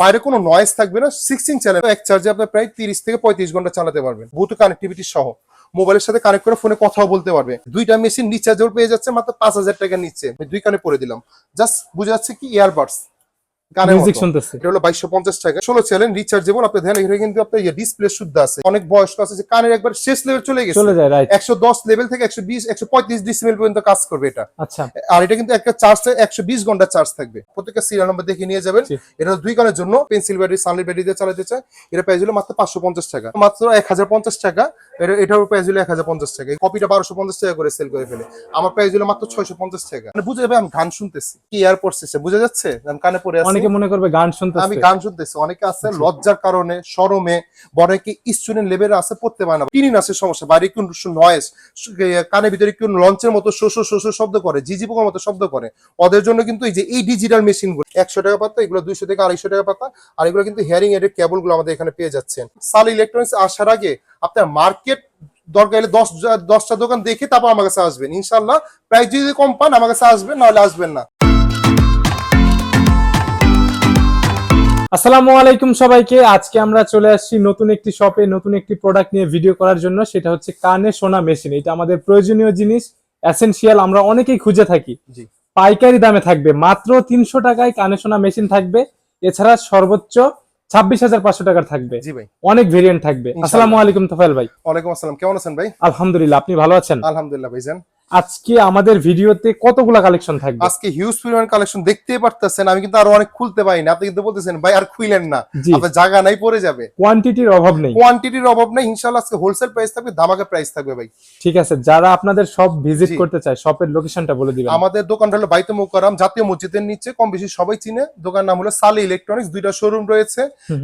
বাইরে কোনো নয়েস থাকবে না সিক্সটিন চ্যানেল এক চার্জে আপনি প্রায় তিরিশ থেকে পঁয়ত্রিশ ঘণ্টা চালাতে পারবেন। ব্লুটুথ কানেক্টিভিটি সহ। মোবাইলের সাথে কানেক্ট করে ফোনে কথাও বলতে পারবে। দুইটা মেশিন রিচার্জেবল পেয়ে যাচ্ছে, মাত্র পাঁচ হাজার টাকা নিচ্ছে। দুই কানে পরে দিলাম। জাস্ট বুঝে যাচ্ছে কি ইয়ারবাডস মিউজিক। এটা হলো পঞ্চাশ টাকা। ষোলো চ্যানেল রিচার্জেবল আপনি ধ্যান এখানে কিন্তু আপনার ডিসপ্লে শুদ্ধ আছে। অনেক বয়স্ক আছে যে কানের একবার শেষ লেভেল চলে গেছে। চলে যায় রাইট একশো দশ লেভেল থেকে একশো বিশ একশো পঁয়ত্রিশ ডিসিমেল পর্যন্ত কাজ করবে এটা। আচ্ছা। আর এটা কিন্তু একটা চার্জ একশো বিশ ঘণ্টা চার্জ থাকবে। প্রত্যেকটা সিরিয়াল নাম্বার দেখে নিয়ে যাবেন। এটা দুই কানের জন্য। পেন্সিল ব্যাটারি সানলি ব্যাটারি দিয়ে চালাতে চায়। এটা প্রাইস হলো মাত্র পাঁচশো পঞ্চাশ টাকা। মাত্র এক হাজার পঞ্চাশ টাকা। এটা এটার প্রাইস হলো এক হাজার পঞ্চাশ টাকা। এই কপিটা বারোশো পঞ্চাশ টাকা করে সেল করে ফেলে। আমার প্রাইস হলো মাত্র ছয়শো পঞ্চাশ টাকা। মানে বুঝে যাবে আমি গান শুনতেছি। কি এয়ারপোর্ট সিস্টেম বুঝা যাচ্ছে? আমি কানে পড়ে আছি। অনেকে মনে করবে গান আমি গান শুনতেছি। অনেকে আছে লজ্জার কারণে শরমে বড় কি স্টুডেন্ট লেভেলে আছে পড়তে পারে না। আছে সমস্যা? বাইরে একটু নয়েস কানের ভিতরে একটু লঞ্চের মতো শোষ শোষ শব্দ করে জিজি পোকার মতো শব্দ করে। ওদের জন্য কিন্তু এই যে এই ডিজিটাল মেশিনগুলো একশো টাকা পাতা এগুলো দুইশো থেকে আড়াইশো টাকা পাতা আর এগুলো কিন্তু হিয়ারিং এর কেবলগুলো আমাদের এখানে পেয়ে যাচ্ছেন। সাল ইলেকট্রনিক্স আসার আগে আপনার মার্কেট দরকার হলে দশ দশটা দোকান দেখে তারপর আমার কাছে আসবেন। ইনশাল্লাহ প্রাইস যদি কম পান আমার কাছে আসবেন নাহলে আসবেন না। আসসালামু আলাইকুম সবাইকে। আজকে আমরা চলে আসছি নতুন একটি শপে নতুন একটি প্রোডাক্ট নিয়ে ভিডিও করার জন্য। সেটা হচ্ছে কানে সোনা মেশিন এটা আমাদের প্রয়োজনীয় জিনিস এসেনশিয়াল আমরা অনেকেই খুঁজে থাকি। পাইকারি দামে থাকবে। মাত্র তিনশো টাকায় কানে সোনা মেশিন থাকবে। এছাড়া সর্বোচ্চ ছাব্বিশ হাজার পাঁচশো টাকার থাকবে। অনেক ভেরিয়েন্ট থাকবে। আসসালামু আলাইকুম তোফায়েল ভাই। ওয়ালাইকুম আসসালাম। কেমন আছেন ভাই? আলহামদুলিল্লাহ আপনি ভালো আছেন? আলহামদুলিল্লাহ ভাইজান আজকে আমাদের ভিডিওতে কতগুলা কালেকশন থাকবে? আজকে হিউজ পরিমাণ কালেকশন দেখতে পারতেছেন আমি কিন্তু আরও অনেক খুলতে পারি না আপনি কিন্তু বলতেছেন ভাই আর খুইলেন না। আপনার জায়গা নাই পড়ে যাবে। কোয়ান্টিটির অভাব নেই। কোয়ান্টিটির অভাব নাই ইনশাআল্লাহ আজকে হোলসেল প্রাইস থাকবে ধামাকা প্রাইস থাকবে ভাই। ঠিক আছে যারা আপনাদের সব ভিজিট করতে চায় শপের লোকেশনটা বলে দিবেন। আমাদের দোকানটা হলো বাইতে মোকারাম জাতীয় মসজিদের নিচে কম বেশি সবাই চিনে। দোকান নাম হলো সালি ইলেকট্রনিক্স দুইটা শোরুম রয়েছে।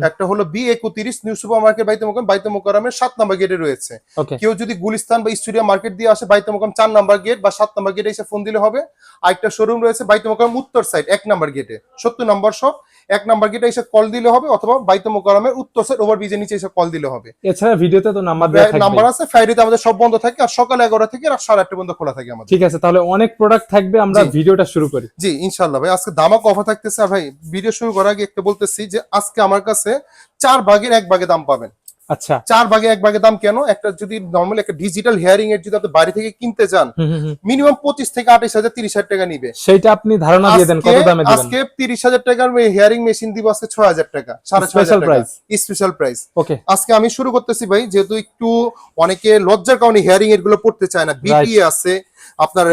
একটা হলো বি একত্রিশ নিউ সুপার মার্কেট বাইতে মোকাম বাইতে মোকারামের সাত নাম্বার গেটে রয়েছে। কেউ যদি গুলিস্তান বা স্টুডিও মার্কেট দিয়ে আসে বাইতে মোকাম চার নাম্বার গেট বা সাত নাম্বার গেটে এসে ফোন দিলে হবে। আরেকটা শোরুম রয়েছে বাইতে মোকাম উত্তর সাইড এক নাম্বার গেটে সত্তর নাম্বার শপ এক নাম্বার গেটে এসে কল দিলে হবে অথবা বাইতে মোকারমের উত্তর সাইড ওভার ব্রিজের নিচে এসে কল দিলে হবে। এছাড়া ভিডিওতে তো নাম্বার দেওয়া নাম্বার আছে ফ্রাইডেতে আমাদের সব বন্ধ থাকে আর সকাল এগারোটা থেকে রাত সাড়ে আটটা পর্যন্ত খোলা থাকে আমাদের। ঠিক আছে তাহলে অনেক প্রোডাক্ট থাকবে আমরা ভিডিওটা শুরু করি। জি ইনশাল্লাহ ভাই আজকে দামক অফার থাকতেছে। ভাই ভিডিও শুরু করার আগে একটা বলতেছি যে আজকে আমার কাছে চার ভাগের এক ভাগে দাম পাবেন। আচ্ছা। চার ভাগে এক ভাগে দাম কেন? একটা যদি নর্মাল একটা ডিজিটাল হেয়ারিং এর যদি আপনি বাইরে থেকে কিনতে চান। মিনিমাম পঁচিশ থেকে আঠাশ হাজার তিরিশ হাজার টাকা নিবে। সেইটা আপনি ধারণা দিয়ে দেন কত দামে আজকে তিরিশ হাজার টাকার হেয়ারিং মেশিন দিব আজকে ছয় হাজার টাকা সাড়ে ছয় হাজার টাকা। স্পেশাল প্রাইস ওকে আজকে আমি শুরু করতেছি ভাই যেহেতু একটু অনেকে লজ্জার কারণে হেয়ারিং এরগুলো পড়তে চায় না। বিটিএ আছে আপনার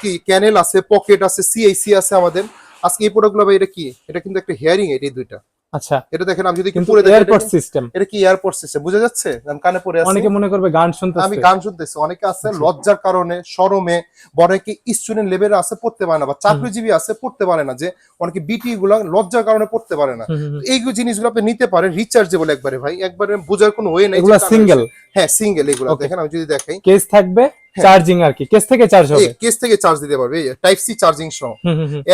কি ক্যানেল আছে পকেট আছে সিআইসি আছে আমাদের। আজকে এই প্রোডাক্টগুলো ভাই এটা কি? এটা কিন্তু একটা হেয়ারিং এর এই দুইটা। আচ্ছা এটা দেখেন আমি যদি কিন্তু পরে এয়ারপোর্ট সিস্টেম এটা কি এয়ারপোর্ট সিস্টেম বুঝা যাচ্ছে? কানে পড়ে আছে। অনেকে মনে করবে গান আমি গান শুনতেছি অনেকে আছে লজ্জার কারণে শরমে বড় কি স্টুডেন্ট লেভেলে আছে পড়তে পারে না বা চাকরিজীবী আছে পড়তে পারে না যে অনেকে বিটি গুলো লজ্জার কারণে পড়তে পারে না। এই জিনিসগুলো আপনি নিতে পারেন রিচার্জেবল একবারে ভাই। একবারে বোঝার কোনো ওয়ে নাই এগুলা সিঙ্গেল হ্যাঁ সিঙ্গেল এগুলো। দেখেন আমি যদি দেখাই। কেস থাকবে হ্যাঁ। চার্জিং আর কি। কেস থেকে চার্জ হবে? কেস থেকে চার্জ দিতে পারবে। টাইপ সি চার্জিং সহ।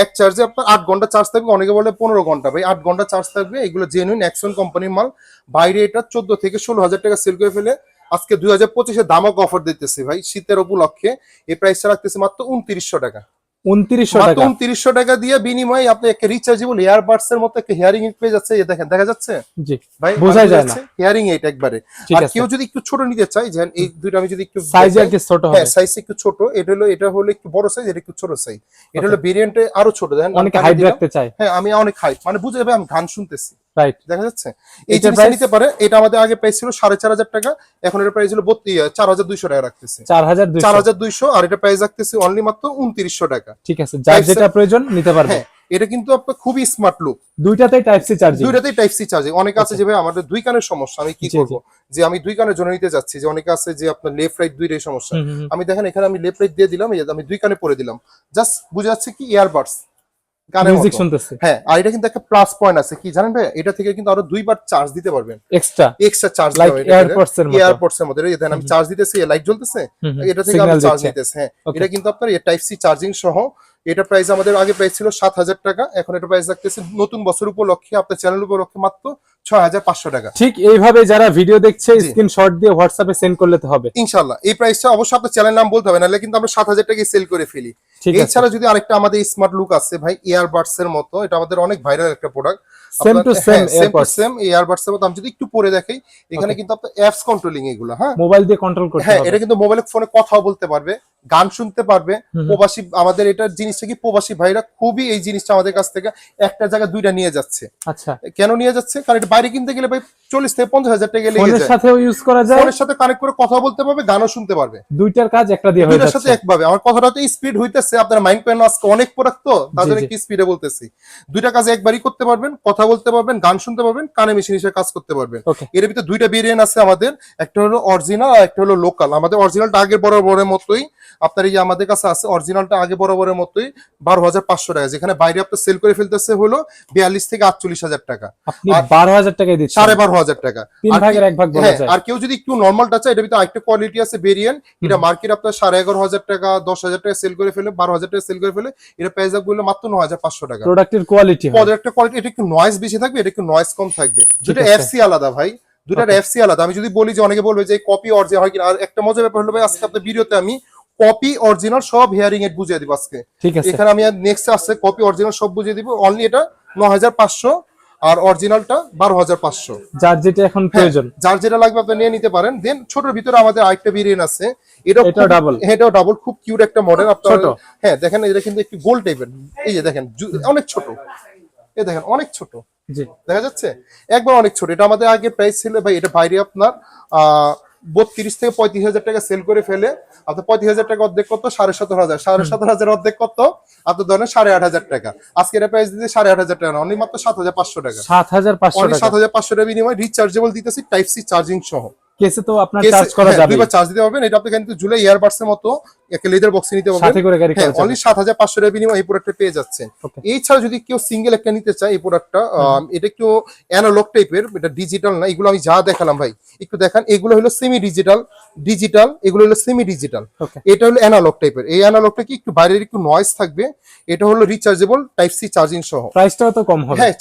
এক চার্জে আপনার আট ঘণ্টা চার্জ থাকবে। অনেকে বলে পনেরো ঘণ্টা। ভাই আট ঘণ্টা চার্জ থাকবে। এগুলো জেনুইন অ্যাকশন কোম্পানির মাল। বাইরে এটা চোদ্দ থেকে ষোলো হাজার টাকা সেল করে ফেলে। আজকে দুই হাজার পঁচিশে দামক অফার দিতেছে ভাই শীতের উপলক্ষে। এই প্রাইসটা রাখতেছে মাত্র উনত্রিশশো টাকা। উনত্রিশশো টাকা। উনত্রিশশো টাকা দিয়ে বিনিময়ে আপনি একটা রিচার্জেবল এর মতো একটা হিয়ারিং পেয়ে যাচ্ছে। দেখেন দেখা যাচ্ছে? জি ভাই যায় না। হিয়ারিং এইট একবারে। আর কেউ যদি একটু ছোট নিতে চাই যেন এই দুইটা আমি যদি একটু সাইজে কি ছোট হবে? হ্যাঁ সাইজ একটু ছোট। এটা হলো এটা হলো একটু বড় সাইজ এটা একটু ছোট সাইজ এটা হলো ভেরিয়েন্টে আরও ছোট। দেখেন অনেকে হাইট রাখতে চায়। হ্যাঁ আমি অনেক হাইট মানে বুঝে যাবে আমি গান শুনতেছি। রাইট দেখা যাচ্ছে? এই জিনিসটা নিতে পারে। এটা আমাদের আগে প্রাইস ছিল সাড়ে চার হাজার টাকা। এখন এটা প্রাইস হলো চার হাজার দুইশো টাকা রাখতেছে। চার হাজার চার হাজার দুইশো আর এটা প্রাইস রাখতেছে অনলি মাত্র উনত্রিশশো টাকা। ঠিক আছে যার যেটা প্রয়োজন নিতে পারবে। হ্যাঁ এটা কিন্তু আপনার খুবই স্মার্ট লুক দুইটাতেই টাইপ সি চার্জিং দুইটাতেই টাইপ সি চার্জিং অনেক আছে যে ভাই আমাদের দুই কানের সমস্যা আমি কি করব? যে আমি দুই কানের জন্য নিতে যাচ্ছি যে অনেকে আছে যে আপনার লেফট রাইট দুইটাই সমস্যা। আমি দেখেন এখানে আমি লেফট রাইট দিয়ে দিলাম আমি দুই কানে পরে দিলাম। জাস্ট বুঝে যাচ্ছে কি ইয়ারবাডস মিউজিক শুনতেছে। হ্যাঁ আর এটা কিন্তু একটা প্লাস পয়েন্ট আছে। কি জানেন ভাই? এটা থেকে কিন্তু আরও দুইবার চার্জ দিতে পারবেন। Extra extra charge like AirPods এর মতো। এয়ারপডস এর মতো দেখেন আমি চার্জ দিতেছি লাইট জ্বলতেছে। এটা থেকে আমি চার্জ। নিতেছি হ্যাঁ এটা কিন্তু আপনার টাইপ সি চার্জিং সহ এটা প্রাইস আমাদের আগে প্রাইস ছিল সাত হাজার টাকা এখন এটা প্রাইস রাখতেছে নতুন বছর উপলক্ষে আপনার চ্যানেল উপলক্ষে মাত্র ছয় হাজার পাঁচশো টাকা। ঠিক এইভাবে যারা ভিডিও দেখছে। স্ক্রিনশট দিয়ে হোয়াটসঅ্যাপে সেন্ড করলে তো হবে। ইনশাল্লাহ এই প্রাইসটা অবশ্যই আপনার চ্যানেল নাম বলতে হবে নাহলে কিন্তু আমরা সাত হাজার টাকায় সেল করে ফেলি। এছাড়া যদি আরেকটা আমাদের স্মার্ট লুক আছে ভাই ইয়ারবাডস এর মতো এটা আমাদের অনেক ভাইরাল একটা product same to same to same এর মতো আমি যদি একটু পরে দেখাই এখানে কিন্তু আপনার অ্যাপস কন্ট্রোলিং এগুলো হ্যাঁ? মোবাইল দিয়ে কন্ট্রোল করতে হ্যাঁ এটা কিন্তু মোবাইলে ফোনে কথাও বলতে পারবে। গান শুনতে পারবে। প্রবাসী আমাদের এটার জিনিসটা কি প্রবাসী ভাইরা খুবই এই জিনিসটা আমাদের কাছ থেকে একটা জায়গায় দুইটা নিয়ে যাচ্ছে। আচ্ছা। কেন নিয়ে যাচ্ছে? কারণ এটা বাইরে কিনতে গেলে ভাই চল্লিশ থেকে পঞ্চাশ হাজার টাকা লেগে যায়। সাথেও ইউজ করা যায়। ফোনের সাথে কানেক্ট করে কথা বলতে পারবে গানও শুনতে পারবে। দুইটার কাজ একটা দিয়ে হয়ে দুইটার সাথে একভাবে। আমার কথাটা তো স্পিড হইতেছে আপনার মাইন্ড পেন আজকে অনেক প্রোডাক্ট তো তার জন্য। একটু স্পিডে বলতেছি? দুইটা কাজ একবারই করতে পারবেন কথা বলতে পারবেন গান শুনতে পারবেন কানে মেশিন হিসেবে কাজ করতে পারবেন। এর ভিতরে দুইটা ভেরিয়েন্ট আছে আমাদের একটা হলো অরিজিনাল আর একটা হলো লোকাল আমাদের অরিজিনালটা আগে বরাবরের মতোই আপনার এই যে আমাদের কাছে আছে অরিজিনালটা আগে বরাবরের মতোই বারো হাজার পাঁচশো টাকা। যেখানে বাইরে আপনার সেল করে ফেলতেছে হলো বিয়াল্লিশ থেকে আটচল্লিশ হাজার টাকা। বারো হাজার দিচ্ছেন। সাড়ে বারো হাজার টাকা। আর হ্যাঁ আর কেউ যদি একটু নর্মালটা চায় ভিতরে আরেকটা কোয়ালিটি আছে ভেরিয়েন্ট এটা মার্কেট আপনার সাড়ে এগারো হাজার টাকা দশ হাজার টাকা সেল করে ফেলে বারো হাজার টাকা সেল করে ফেলে এটা প্রাইসগুলো মাত্র ন হাজার পাঁচশো টাকা। প্রোডাক্টের কোয়ালিটি পদের একটা কোয়ালিটি এটা একটু নয়েজ বেশি থাকবে এটা একটু নয়েজ কম থাকবে। আছে। এফসি আলাদা ভাই দুটার. এফসি আলাদা। আমি যদি বলি যে অনেকে বলবে যে কপি অরিজিনাল হয় কিনা আর একটা মজার ব্যাপার হলো ভাই আজকে আপনার ভিডিওতে আমি কপি অরিজিনাল সব হিয়ারিং এড বুঝিয়ে দিব আজকে। ঠিক আছে। এখানে আমি নেক্সট আসছে কপি অরিজিনাল সব বুঝিয়ে দিব। অনলি এটা ন হাজার পাঁচশো আর অরিজিনালটা বারো হাজার পাঁচশো। যার যেটা এখন প্রয়োজন। যার যেটা লাগবে আপনি নিয়ে নিতে পারেন। দেন ছোটর ভিতরে আমাদের আরেকটা ভেরিয়েন্ট আছে। এটা এটাও double। এটাও ডাবল খুব কিউট একটা মডেল আপনার। হ্যাঁ দেখেন এটা কিন্তু একটু গোল টাইপের এই যে দেখেন অনেক ছোট। এই দেখেন অনেক ছোট। জি। দেখা যাচ্ছে? একবার অনেক ছোট। এটা আমাদের আগে প্রাইস ছিল। ভাই এটা বাইরে আপনার আহ বত্রিশ থেকে পঁয়ত্রিশ হাজার টাকা সেল করে ফেলে অর্থাৎ পঁয়ত্রিশ হাজার টাকা অর্ধেক করতো সাড়ে সতেরো হাজার। সাড়ে সতেরো হাজার অর্ধেক করতো আপনার ধরেন সাড়ে আট হাজার টাকা। আজকের এটা প্রাইস দিতে সাড়ে আট হাজার টাকা না অনলি মাত্র সাত হাজার পাঁচশো টাকা। সাত হাজার পাঁচশো সাত হাজার পাঁচশো টাকা বিনিময় রিচার্জেবল দিতেছি টাইপ সি চার্জিং সহ। কেসে তো আপনার চার্জ করা হ্যাঁ, যাবে দুইবার চার্জ দিতে পারবেন। এটা আপনি কিন্তু জুলাই ইয়ারবাডস এর মতো একটা লেদার বক্সে নিতে পারবেন। সাথে করে গাড়ি অনলি সাত হাজার পাঁচশো টাকা বিনিময় এই প্রোডাক্টটা পেয়ে যাচ্ছেন। Okay. এছাড়া যদি কেউ সিঙ্গেল একটা নিতে চায় এই প্রোডাক্টটা এটা একটু অ্যানালগ টাইপের এটা ডিজিটাল না এগুলো আমি যা দেখালাম ভাই একটু দেখান। এগুলো হলো সেমি ডিজিটাল ডিজিটাল এগুলো হলো সেমি ডিজিটাল এটা হলো অ্যানালগ টাইপের এই অ্যানালগটা কি একটু বাইরের একটু নয়েজ থাকবে? এটা হলো রিচার্জেবল টাইপ সি চার্জিং সহ। প্রাইসটাও তো কম হবে। হ্যাঁ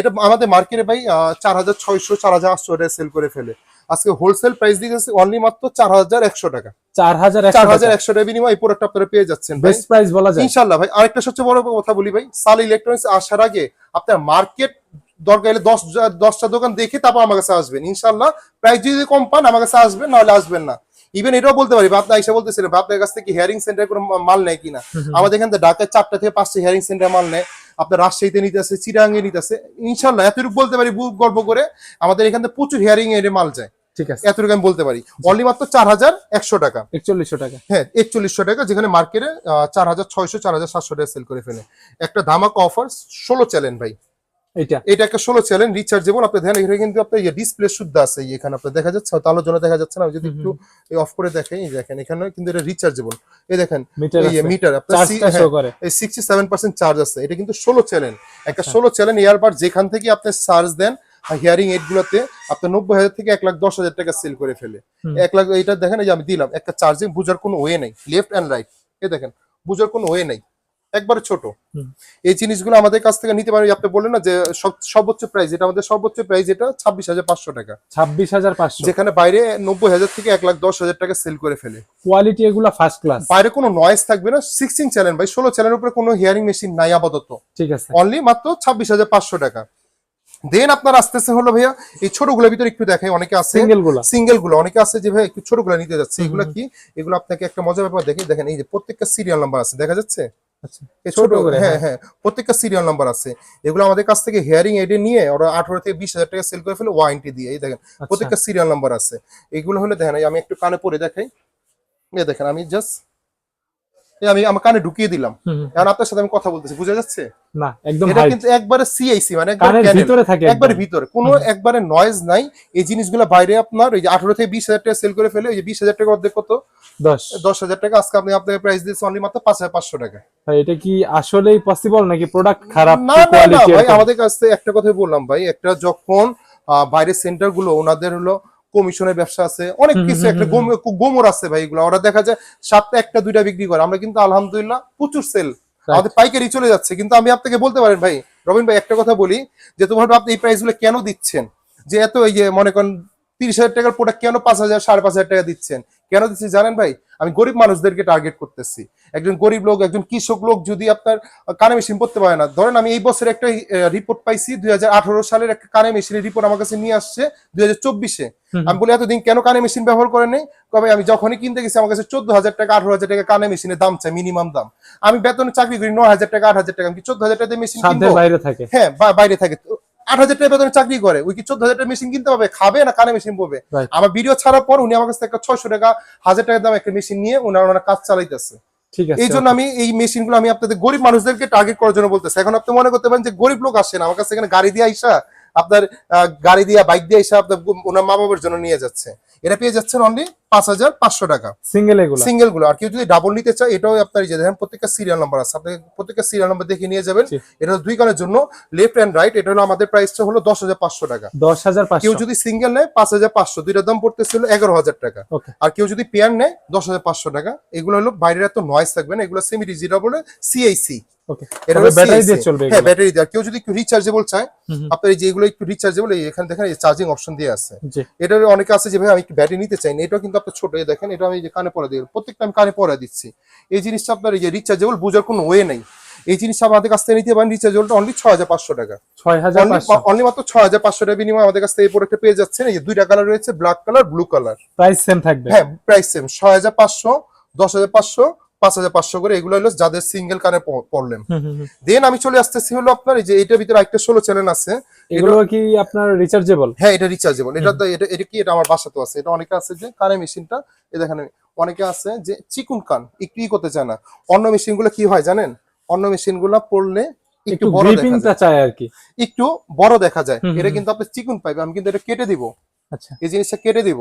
এটা আমাদের মার্কেটে ভাই চার হাজার ছয়শো চার হাজার আটশো টাকা সেল করে ফেলে। আজকে হোলসেল প্রাইস দিতেছে অনলি মাত্র চার হাজার একশো টাকা। চার হাজার চার হাজার একশো টাকা বিনিময় এই প্রোডাক্ট আপনারা পেয়ে যাচ্ছেন। বেস্ট প্রাইস বলা যায়। ইনশাল্লাহ ভাই। আরেকটা সবচেয়ে বড় কথা বলি ভাই সাল ইলেকট্রনিক্স আসার আগে আপনার মার্কেট দরকার হলে দশ দশটা দোকান দেখে তারপর আমার কাছে আসবেন। ইনশাল্লাহ প্রাইস যদি কম পান আমার কাছে আসবেন নাহলে আসবেন না। ইভেন এটাও বলতে পারি বা আপনি আইসা বলতেছিলেন আপনার কাছ থেকে হিয়ারিং সেন্টার কোনো মাল নেয় কিনা? আমাদের এখান থেকে ঢাকায় চারটা থেকে পাঁচটা হিয়ারিং সেন্টার মাল নেয়। আপনার রাজশাহীতে নিতে আসে চিরাঙ্গে নিতে আসে ইনশাল্লাহ এতটুকু বলতে পারি বুক গল্প করে আমাদের এখান থেকে প্রচুর হিয়ারিং এর মাল যায়। ঠিক আছে। এতটুকু আমি বলতে পারি। অনলি মাত্র চার হাজার একশো টাকা। একচল্লিশশো টাকা। হ্যাঁ একচল্লিশশো টাকা যেখানে মার্কেটে চার হাজার ছয়শো চার হাজার সাতশো টাকা সেল করে ফেলে। একটা ধামাকা অফার ষোলো চ্যালেঞ্জ ভাই। এটা এটা একটা ষোলো চ্যালেঞ্জ রিচার্জেবল আপনি দেখেন এখানে কিন্তু আপনার ডিসপ্লে শুদ্ধ আছে। এখানে আপনার দেখা যাচ্ছে আলোর জন্য দেখা যাচ্ছে না যদি একটু অফ করে দেখেন এই দেখেন এখানে কিন্তু এটা রিচার্জেবল এই দেখেন মিটার এই আপনার এই সিক্সটি সেভেন পার্সেন্ট চার্জ আছে। এটা কিন্তু ষোলো চ্যালেঞ্জ একটা আচ্ছা। ষোলো চ্যালেঞ্জ ইয়ারবাড যেখান থেকে আপনি চার্জ দেন হিয়ারিং এইড গুলোতে আপনার নব্বই হাজার থেকে এক লাখ দশ হাজার টাকা সেল করে ফেলে। এক লাখ এটা দেখেন এই যে আমি দিলাম একটা চার্জিং বুঝার কোনো ওয়ে নেই লেফট অ্যান্ড রাইট এই দেখেন বুঝার কোনো ওয়ে নেই একবারে ছোট। এই জিনিসগুলো আমাদের কাছ থেকে নিতে পারেন আপনি বললেন না যে সর্বোচ্চ প্রাইস এটা আমাদের সর্বোচ্চ প্রাইস এটা ছাব্বিশ হাজার পাঁচশো টাকা। ছাব্বিশ হাজার পাঁচশো। যেখানে বাইরে নব্বই হাজার থেকে এক লাখ দশ হাজার টাকা সেল করে ফেলে। কোয়ালিটি এগুলো ফার্স্ট ক্লাস বাইরে কোনো নয়েজ থাকবে না সিক্সটিন চ্যানেল ভাই ষোলো চ্যানেলের উপরে কোনো হিয়ারিং মেশিন নাই আপাতত। ঠিক আছে। অনলি মাত্র ছাব্বিশ হাজার পাঁচশো টাকা। দেন আপনার আসতেছে হলো ভাইয়া এই ছোটগুলোর ভিতরে একটু দেখাই অনেকে আছে সিঙ্গেলগুলা সিঙ্গেলগুলো অনেকে আছে যে ভাই একটু ছোটগুলো নিতে যাচ্ছে। এগুলো কি? এগুলো আপনাকে একটা মজার ব্যাপার দেখে দেখেন এই যে প্রত্যেকটা সিরিয়াল নাম্বার আছে দেখা যাচ্ছে? আচ্ছা এই ছোট ছোট হ্যাঁ হ্যাঁ। প্রত্যেকটা সিরিয়াল নাম্বার আছে। এগুলো আমাদের কাছ থেকে হিয়ারিং এডে নিয়ে ওরা আঠারো থেকে বিশ হাজার টাকা সেল করে ফেলে ওয়ারেন্টি দিয়ে। এই দেখেন আচ্ছা। প্রত্যেকটা সিরিয়াল নাম্বার আছে। এগুলো হলে দেখেন আমি একটু কানে পরে দেখাই। এই দেখেন আমি জাস্ট আমি আমার কানে ঢুকিয়ে দিলাম। এখন আপনার সাথে আমি কথা বলতেছি বুঝা যাচ্ছে? না একদম এটা কিন্তু একবারে সিআইসি মানে। ভিতরে থাকে একবারে ভিতরে। কোনো একবারে নয়েজ নাই। এই জিনিসগুলো বাইরে আপনার ওই যে আঠারো থেকে বিশ হাজার টাকা সেল করে ফেলে ওই যে বিশ হাজার টাকা অর্ধেক কত? দশ। দশ হাজার টাকা। আজকে আপনি আপনাকে প্রাইস দিয়েছে অনলি মাত্র পাঁচ হাজার পাঁচশো টাকা। ভাই এটা কি আসলেই পসিবল নাকি প্রোডাক্ট খারাপ না কোয়ালিটি ভাই আমাদের কাছ থেকে একটা কথাই বললাম ভাই। একটা যখন বাইরের সেন্টারগুলো ওনাদের হলো কমিশনের ব্যবসা আছে অনেক কিছু একটা গোমর আছে ভাই এগুলো। ওরা দেখা যায় সাতটা একটা দুইটা বিক্রি করে। আমরা কিন্তু আলহামদুলিল্লাহ প্রচুর সেল আমাদের পাইকারি চলে যাচ্ছে। কিন্তু আমি আপনাকে বলতে পারেন ভাই রবিন ভাই একটা কথা বলি যে তোমার আপনি এই প্রাইসগুলো কেন দিচ্ছেন? যে এত এই যে মনে করেন তিরিশ হাজার টাকার প্রোডাক্ট কেন পাঁচ হাজার সাড়ে পাঁচ হাজার টাকা দিচ্ছেন? কেন দিচ্ছি জানেন ভাই? আমি গরিব মানুষদেরকে টার্গেট করতেছি। একজন গরিব লোক একজন কৃষক লোক যদি আপনার কানে মেশিন পড়তে পারে না ধরেন আমি এই বছর একটা রিপোর্ট পাইছি দুই সালের একটা কানে মেশিনের রিপোর্ট আমার কাছে নিয়ে আসছে দুই হাজার চব্বিশে। আমি বলি এতদিন কেন কানে মেশিন ব্যবহার করে নেই? কবে? আমি যখনই কিনতে গেছি আমার কাছে চোদ্দ হাজার টাকা আঠারো হাজার টাকা কানে মেশিনের দাম চাই মিনিমাম দাম। আমি বেতনে চাকরি করি নয় হাজার টাকা আট হাজার টাকা আমি চোদ্দ হাজার টাকা মেশিন বাইরে থাকে। হ্যাঁ বাইরে থাকে। আট হাজার টাকা বেতনে চাকরি করে। ওই কি চোদ্দ হাজার টাকা মেশিন কিনতে পারবে? খাবে না? কানে মেশিন পড়বে? আমার ভিডিও ছাড়ার পর উনি আমার কাছে একটা ছয়শো টাকা হাজার টাকা দাম একটা মেশিন নিয়ে ওনার ওনার কাজ চালাইতেছে। ঠিক আছে এই জন্য আমি এই মেশিনগুলো আমি আপনাদের গরিব মানুষদেরকে টার্গেট করার জন্য বলতেছি। এখন আপনি মনে করতে পারেন যে গরিব লোক আসেন আমার কাছে এখানে গাড়ি দিয়ে আইসা আপনার গাড়ি দিয়ে বাইক দিয়ে এসে আপনার ওনার মা বাবার জন্য নিয়ে যাচ্ছে। এটা পেয়ে যাচ্ছেন অনলি পাঁচ হাজার পাঁচশো টাকা। সিঙ্গেল এগুলো? সিঙ্গেলগুলো। আর কেউ যদি ডাবল নিতে চায় এটাও আপনার যে দেখেন প্রত্যেকটা সিরিয়াল নাম্বার আছে। আপনি প্রত্যেকটা সিরিয়াল নাম্বার দেখে নিয়ে যাবেন। এটা দুই কানের জন্য লেফট অ্যান্ড রাইট এটা হলো আমাদের প্রাইসটা হলো দশ হাজার পাঁচশো টাকা। দশ হাজার কেউ যদি সিঙ্গেল নেয় পাঁচ হাজার পাঁচশো। দুইটার দাম পড়তেছিল এগারো হাজার টাকা। আর কেউ যদি পেয়ার নেয় দশ হাজার পাঁচশো টাকা। এগুলো হলো বাইরের এত নয়েস থাকবে না এগুলো সেমি ডিজিটাল সিআইসি এটা ব্যাটারি দিয়ে চলবে হ্যাঁ ব্যাটারি দিয়ে। কেউ যদি একটু রিচার্জেবল চায়। আপনার এই যে এগুলো একটু রিচার্জেবল এখানে দেখেন চার্জিং অপশন দিয়ে আছে। জি। এটা অনেকে আছে যে ভাই আমি ব্যাটারি নিতে চাই না। এটাও কিন্তু আপনার ছোট দেখেন এটা আমি যে কানে পরে দিই প্রত্যেকটা আমি কানে পরে দিচ্ছি। এই জিনিসটা আপনার এই যে রিচার্জেবল বোঝার কোনো ওয়ে নেই। এই জিনিসটা আমাদের কাছ থেকে নিতে পারেন রিচার্জেবলটা অনলি ছয় হাজার পাঁচশো টাকা। ছয় হাজার পাঁচশো। অনলি মাত্র ছয় হাজার পাঁচশো টাকা বিনিময়ে আমাদের কাছ থেকে এই প্রোডাক্টটা পেয়ে যাচ্ছেন। এই যে দুইটা কালার রয়েছে black colour blue colour price same থাকবে। হ্যাঁ প্রাইস সেম ছয় হাজার পাঁচশো দশ হাজার পাঁচশো পাঁচ হাজার পাঁচশো করে এগুলো হলো যাদের সিঙ্গেল কানে প্রবলেম। দেন আমি চলে আসতেছি হলো আপনার এই যে এটার ভিতরে একটা ষোলো চ্যানেল আছে। এগুলো কি আপনার রিচার্জেবল হ্যাঁ এটা রিচার্জেবল এটা তো এটা এটা কি এটা আমার বাসাতেও আছে। এটা অনেকে আছে যে কানে মেশিনটা এই দেখেন অনেকে আছে যে চিকুন কান একটু ই করতে চায় না। অন্য মেশিনগুলো কি হয় জানেন? অন্য মেশিনগুলো পড়লে একটু বড় দেখা চাই আর কি। একটু বড় দেখা যায়। এটা কিন্তু আপনি চিকুন পাইবে আমি কিন্তু এটা কেটে দিব। আচ্ছা। এই জিনিসটা কেটে দিব।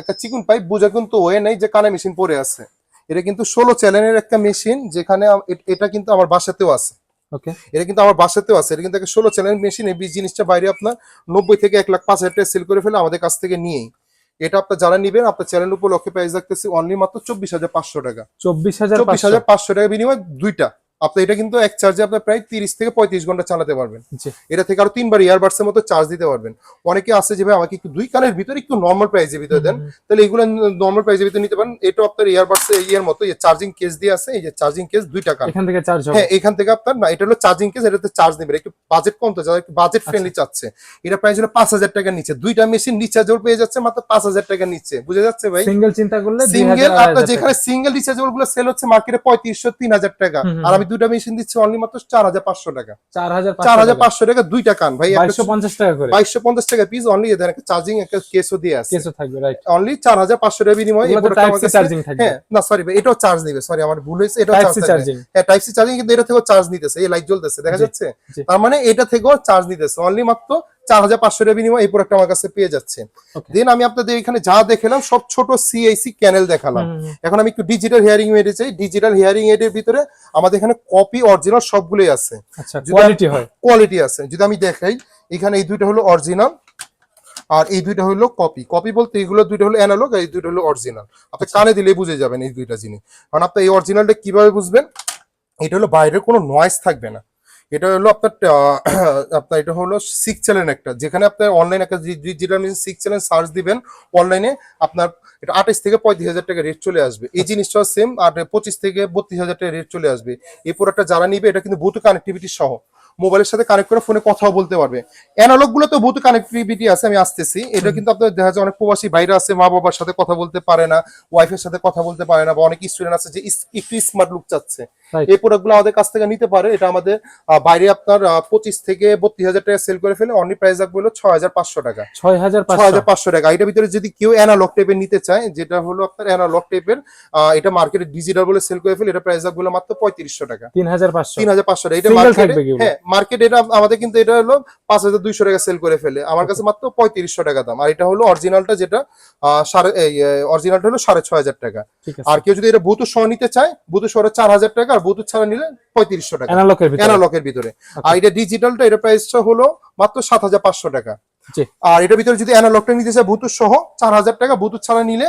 একটা চিকুন পাইপ বোঝা কিন্তু ওয়ে নেই যে কানে মেশিন পড়ে আছে। এটা কিন্তু ষোলো চ্যানেলের একটা মেশিন যেখানে এটা কিন্তু আমার বাসাতেও আছে। ওকে। এটা কিন্তু আমার বাসাতেও আছে। এটা কিন্তু একটা ষোলো চ্যানেল মেশিন। এই জিনিসটা বাইরে আপনার নব্বই থেকে এক লাখ পাঁচ হাজার টাকা সেল করে ফেলে আমাদের কাছ থেকে নিয়েই। এটা আপনার যারা নিবেন আপনার চ্যানেল উপলক্ষে প্রাইস রাখতেছি অনলি মাত্র চব্বিশ হাজার পাঁচশো টাকা। চব্বিশ হাজার চব্বিশ পাঁচশো হাজার পাঁচশো। টাকা বিনিময় দুইটা। আপনি এটা কিন্তু এক চার্জে আপনার প্রায় তিরিশ থেকে পঁয়ত্রিশ ঘণ্টা চালাতে পারবেন। এটা থেকে আরও তিনবার ইয়ারবাডসের মতো চার্জ দিতে পারবেন। অনেকে আছে যে ভাই আমাকে একটু দুই কানের ভিতরে একটু নর্মাল প্রাইসের ভিতরে দেন। তাহলে এগুলো নর্মাল প্রাইসের ভিতরে নিতে পারেন। এটা আপনার ইয়ারবাডস ইয়ের মতো চার্জিং কেস দিয়ে আছে এই যে চার্জিং কেস দুই টাকা এখান থেকে চার্জ হবে। হ্যাঁ এখান থেকে আপনার না এটা হলো চার্জিং কেস এটাতে চার্জ নেবে একটু বাজেট কম তো যারা একটু বাজেট আচ্ছা। ফ্রেন্ডলি চাচ্ছে। এটা প্রাইস হলো পাঁচ হাজার টাকার নিচে। দুইটা মেশিন রিচার্জেবল পেয়ে যাচ্ছে মাত্র পাঁচ হাজার টাকার নিচে। বুঝে যাচ্ছে ভাই? সিঙ্গেল চিন্তা করলে সিঙ্গেল আপনার যেখানে সিঙ্গেল রিচার্জেবলগুলো সেল হচ্ছে মার্কেটে পঁয়ত্রিশশো তিন হাজার টাকা। আর আমি দুইটা মেশিন দিচ্ছি অনলি মাত্র চার হাজার পাঁচশো টাকা। চার হাজার পাঁচশো টাকা দুইটা কান। ভাই একশো পঞ্চাশ টাকা করে। বাইশশো পঞ্চাশ টাকা পিস অনলি এদের একটা চার্জিং একটা কেসও দিয়ে আছে। কেসও থাকবে রাইট অনলি চার হাজার পাঁচশো টাকা বিনিময়ে চার্জিং থাকবে। হ্যাঁ না সরি ভাই এটাও চার্জ নিবে সরি আমার ভুল হয়েছে এটা টাইপ চার্জ সি চার্জিং হ্যাঁ টাইপ সি চার্জিং কিন্তু এটা থেকেও চার্জ নিতেছে এই লাইট জ্বলতেছে দেখা যাচ্ছে। তার মানে এটা থেকেও চার্জ নিতেছে অনলি মাত্র চার হাজার পাঁচশো টাকা বিনিময়ে এই প্রোডাক্ট আমার কাছে পেয়ে যাচ্ছে. দেন আমি আপনাদের এখানে যা দেখালাম সব ছোট সিআইসি ক্যানেল দেখালাম। এখন আমি একটু ডিজিটাল হিয়ারিং এডে চাই ডিজিটাল হিয়ারিং এডের ভিতরে আমাদের এখানে কপি অরিজিনাল সবগুলোই আছে। আচ্ছা কোয়ালিটি হয়। কোয়ালিটি আছে। যদি আমি দেখাই এখানে এই দুইটা হলো অরিজিনাল আর এই দুইটা হলো কপি কপি বলতে এইগুলো দুইটা হলো অ্যানালগ আর এই দুইটা হলো অরিজিনাল আপনি কানে দিলে বুঝে যাবেন এই দুইটা জিনিস। কারণ আপনি এই অরিজিনালটা কীভাবে বুঝবেন? এটা হলো বাইরের কোনো নয়েজ থাকবে না। এটা হলো আপনার আপনার এটা হলো সিক্স চ্যানেল একটা। যেখানে আপনার অনলাইন একটা যেটা আপনি সিক্স চ্যানেল সার্চ দিবেন অনলাইনে আপনার এটা আঠাশ থেকে পঁয়ত্রিশ হাজার টাকা রেট চলে আসবে। এই জিনিসটা সেম আর পঁচিশ থেকে বত্রিশ হাজার টাকা রেট চলে আসবে। এই প্রোডাক্টটা যারা নিবে এটা কিন্তু ব্লুটুথ কানেক্টিভিটি সহ। মোবাইলের সাথে কানেক্ট করে ফোনে কথাও বলতে পারবে। অ্যানালগগুলো তো ব্লুটুথ কানেক্টিভিটি আছে আমি আসতেছি। এটা কিন্তু আপনার দেখা যায় অনেক প্রবাসী বাইরে আছে মা বাবার সাথে কথা বলতে পারে না ওয়াইফের সাথে কথা বলতে পারে না বা অনেক স্টুডেন্ট আছে যে একটু স্মার্ট লুক চাচ্ছে। এই প্রোডাক্টগুলো আমাদের কাছ থেকে নিতে পারে। এটা আমাদের বাইরে আপনার পঁচিশ থেকে বত্রিশ হাজার টাকা সেল করে ফেলে অনলি প্রাইস রাখব হলো ছয় হাজার পাঁচশো টাকা। ছয় হাজার পাঁচশো। হাজার পাঁচশো টাকা। এটার ভিতরে যদি কেউ অ্যানালগ টাইপের নিতে চায় যেটা হলো আপনার অ্যানালগ টাইপের এটা মার্কেটে ডিজিটাল বলে সেল করে ফেলে এটা প্রাইস রাখব মাত্র পঁয়ত্রিশশো টাকা। তিন হাজার পাঁচশো। তিন হাজার পাঁচশো টাকা। এটা মার্কেটে? হ্যাঁ মার্কেট এটা আমাদের কিন্তু এটা হলো পাঁচ হাজার দুইশো টাকা সেল করে ফেলে। আমার কাছে মাত্র পঁয়ত্রিশশো টাকা দাম। আর এটা হলো অরিজিনালটা যেটা সাড়ে অরিজিনালটা হলো সাড়ে ছয় হাজার টাকা। আর কেউ যদি এটা বুথ সহ নিতে চায় বুথ সহ চার হাজার টাকা আর বুথ ছাড়া নিলে পঁয়ত্রিশশো টাকা। অ্যানালকের ভিতরে। আর এটা ডিজিটালটা এটা প্রাইসটা হলো মাত্র সাত হাজার পাঁচশো টাকা। আর এটার ভিতরে যদি অ্যানালগটা নিতে চায় বুথ সহ চার হাজার টাকা বুথ ছাড়া নিলে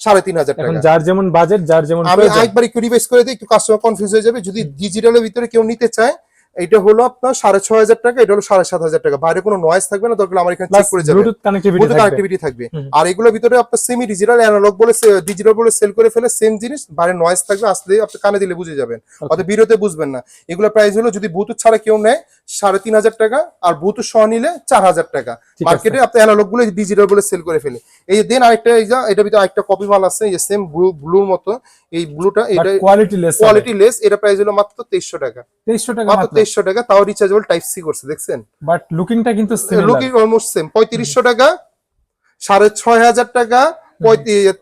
সাড়ে তিন হাজার টাকা। যার যেমন বাজেট যার যেমন আমি একবার একটু রিভাইজ করে দিই একটু কাস্টমার কনফিউজ হয়ে যাবে। যদি ডিজিটালের ভিতরে কেউ নিতে চায় এটা হলো আপনার সাড়ে ছয় হাজার টাকা এটা হলো সাড়ে সাত হাজার টাকা। বাইরে কোনো নয়েজ থাকবে না দরকার আমার এখানে চেক করে যাবে। ব্লুটুথ কানেক্টিভিটি থাকবে। আর এগুলোর ভিতরে আপনার সেমি ডিজিটাল অ্যানালগ বলে ডিজিটাল বলে সেল করে ফেলে সেম জিনিস বাইরে নয়েজ থাকবে আসলে আপনি কানে দিলে বুঝে যাবেন। অর্থাৎ বিরতে বুঝবেন না। এগুলো প্রাইস হলো যদি ব্লুটুথ ছাড়া কেউ নেয় সাড়ে তিন হাজার টাকা আর ব্লুটুথ সহ নিলে চার হাজার টাকা। মার্কেটে আপনি অ্যানালগগুলো ডিজিটাল বলে সেল করে ফেলে এই দেন আরেকটা এই যা এটা ভিতরে আরেকটা কপি মাল আছে এই সেম ব্লু ব্লুর মতো। এই ব্লুটা এটা কোয়ালিটি লেস কোয়ালিটি লেস এটা প্রাইস হলো মাত্র তেইশশো টাকা। 2300 টাকা মাত্র মাত্র তেইশশো টাকা তাও রিচার্জেবল টাইপ সি করছে দেখছেন? বাট লুকিংটা কিন্তু সেম লুকিং অলমোস্ট সেম পঁয়ত্রিশশো টাকা সাড়ে ছয় হাজার টাকা